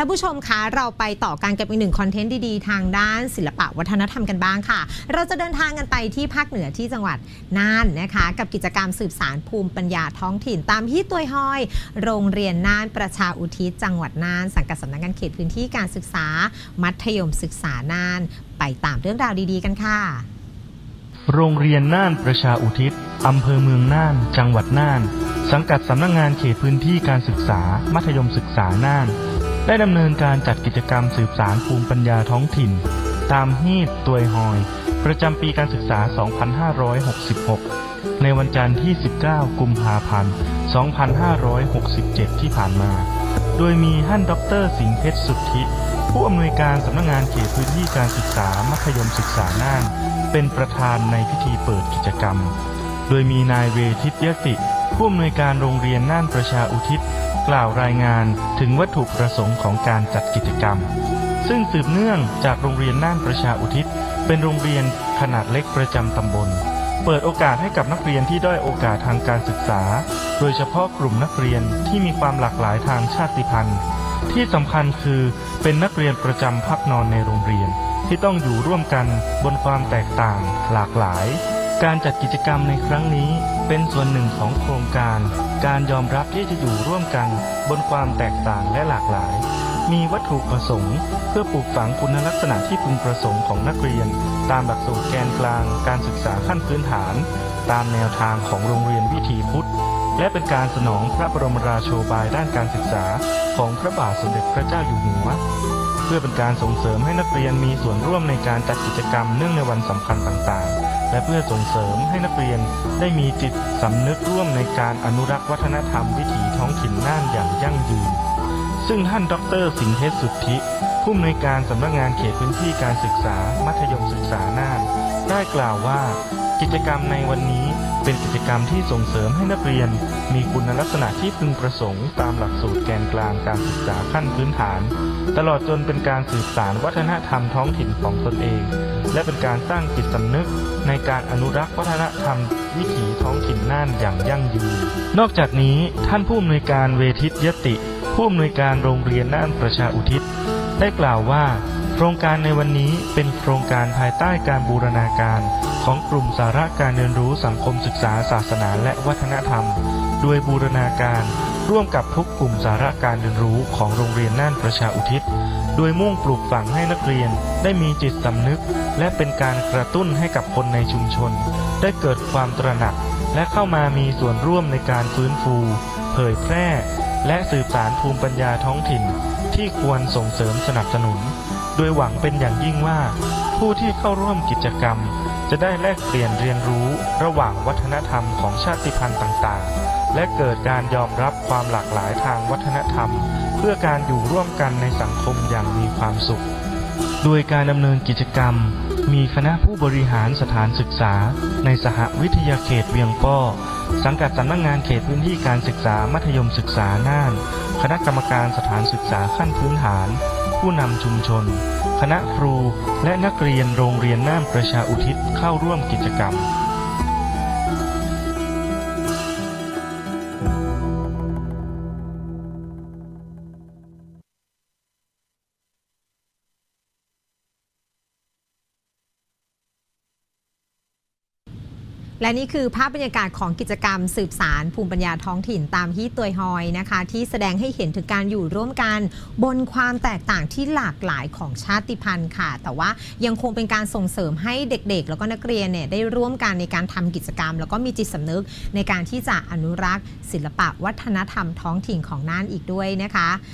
ท่านผู้ชมคะเราไปต่อการกับอีกหนึ่งคอนเทนต์ดีๆ ทางด้านศิลปะวัฒนธรรมกันบ้างค่ะ เราจะเดินทางกันไปที่ภาคเหนือที่จังหวัดน่านนะคะ กับกิจกรรมสืบสารภูมิปัญญาท้องถิ่นตามฮิตตัวยฮอย โรงเรียนน่านประชาอุทิศจังหวัดน่านสังกัดสำนักงานเขตพื้นที่การศึกษา มัธยมศึกษาน่าน ไปตามเรื่องราวดีๆ กันค่ะ โรงเรียนน่านประชาอุทิศอำเภอเมืองน่าน จังหวัดน่าน สังกัดสำนักงงานเขตพื้นที่การศึกษา มัธยมศึกษาน่าน ได้ดำเนินการจัดกิจกรรมสืบสารภูมิปัญญาท้องถิ่น ตามฮีตตัวยฮอย ประจำปีการศึกษา 2566 ในวันจันทร์ที่ 19 กุมภาพันธ์ 2567 ที่ผ่านมา โดยมีท่านดรสิงห์เพชรสุทธิ ผู้อำนวยการสำนักงานเขตพื้นที่การศึกษามัธยมศึกษาน่าน เป็นประธานในพิธีเปิดกิจกรรม โดยมีนายเวทิตยติ ผู้อำนวยการโรงเรียนน่านประชาอุทิศ กล่าวรายงานถึงวัตถุประสงค์ของการจัดกิจกรรม ซึ่งสืบเนื่องจากโรงเรียนน่านประชาอุทิศ เป็นโรงเรียนขนาดเล็กประจำตำบล เปิดโอกาสให้กับนักเรียนที่ด้อยโอกาสทางการศึกษา โดยเฉพาะกลุ่มนักเรียนที่มีความหลากหลายทางชาติพันธุ์ ที่สำคัญคือเป็นนักเรียนประจำพักนอนในโรงเรียน ที่ต้องอยู่ร่วมกันบนความแตกต่างหลากหลาย การจัดกิจกรรมในครั้งนี้เป็นส่วนหนึ่งของโครงการ การยอมรับที่จะอยู่ร่วมกันบนความแตกต่างและหลากหลาย มีวัตถุประสงค์ เพื่อปลูกฝังคุณลักษณะที่พึงประสงค์ของนักเรียน ตามหลักสูตรแกนกลาง การศึกษาขั้นพื้นฐาน ตามแนวทางของโรงเรียนวิถีพุทธ และเป็นการสนองพระบรมราโชบายด้านการศึกษาของพระบาทสมเด็จพระเจ้าอยู่หัวเพื่อเป็นการส่งเสริมให้นักเรียนมีส่วนร่วมในการจัดกิจกรรมเนื่องในวันสำคัญต่างๆ และเพื่อส่งเสริมให้นักเรียนได้มีจิตสำนึกร่วมในการอนุรักษ์วัฒนธรรมวิถีท้องถิ่นน่านอย่างยั่งยืน ซึ่งท่านดร สิงห์เทศสุทธิ ผู้อำนวยการสำนักงานเขตพื้นที่การศึกษา มัธยมศึกษาน่าน ได้กล่าวว่า กิจกรรมในวันนี้ เป็นกิจกรรมที่ส่งเสริมให้นักเรียน มีคุณลักษณะที่พึงประสงค์ตามหลักสูตรแกนกลางการศึกษาขั้นพื้นฐาน ตลอดจนเป็นการสืบสารวัฒนธรรมท้องถิ่นของตนเอง และเป็นการสร้างจิตสำนึกในการอนุรักษ์วัฒนธรรมวิถีท้องถิ่นน่านอย่างยั่งยืน นอกจากนี้ท่านผู้อำนวยการเวทิตยติ ผู้อำนวยการโรงเรียนน่านประชาอุทิศ ได้กล่าวว่า ครงการในวันนี้เป็นโครงการภายใต้การบูรณาการของกลุ่มสาระการเรียนรู้สังคมศึกษาศาสนาและวัฒนธรรม โดยบูรณาการร่วมกับทุกกลุ่มสาระการเรียนรู้ของโรงเรียนน่านประชาอุทิศ โดยมุ่งปลูกฝังให้นักเรียนได้มีจิตสำนึก และเป็นการกระตุ้นให้กับคนในชุมชน ได้เกิดความตระหนัก และเข้ามามีส่วนร่วมในการฟื้นฟู เผยแพร่ และสืบสารภูมิปัญญาท้องถิ่น ที่ควรส่งเสริมสนับสนุน โดยหวังเป็นอย่างยิ่งว่า ผู้ที่เข้าร่วมกิจกรรม จะได้แลกเปลี่ยนเรียนรู้ระหว่างวัฒนธรรมของชาติพันธุ์ต่างๆ และเกิดการยอมรับความหลากหลายทางวัฒนธรรม เพื่อการอยู่ร่วมกันในสังคมอย่างมีความสุข โดยการดำเนินกิจกรรม มีคณะผู้บริหารสถานศึกษา ในสหวิทยาเขตเวียงป้อสังกัดสำนักงงานเขตพื้นที่การศึกษามัธยมศึกษาน่าน คณะกรรมการสถานศึกษาขั้นพื้นฐาน ผู้นำชุมชน คณะครูและนักเรียนโรงเรียนน่านประชาอุทิศเข้าร่วมกิจกรรม และนี่คือภาพบรรยากาศของกิจกรรมสืบสารภูมิปัญญาท้องถิ่นตามฮีตตัวยฮอยนะคะ ที่แสดงให้เห็นถึงการอยู่ร่วมกันบนความแตกต่างที่หลากหลายของชาติพันธุ์ค่ะ แต่ว่ายังคงเป็นการส่งเสริมให้เด็กๆ แล้วก็นักเรียนเนี่ยได้ร่วมกันในการทำกิจกรรม แล้วก็มีจิตสำนึกในการที่จะอนุรักษ์ ศิลปะวัฒนธรรมท้องถิ่นของน่านอีกด้วยนะคะ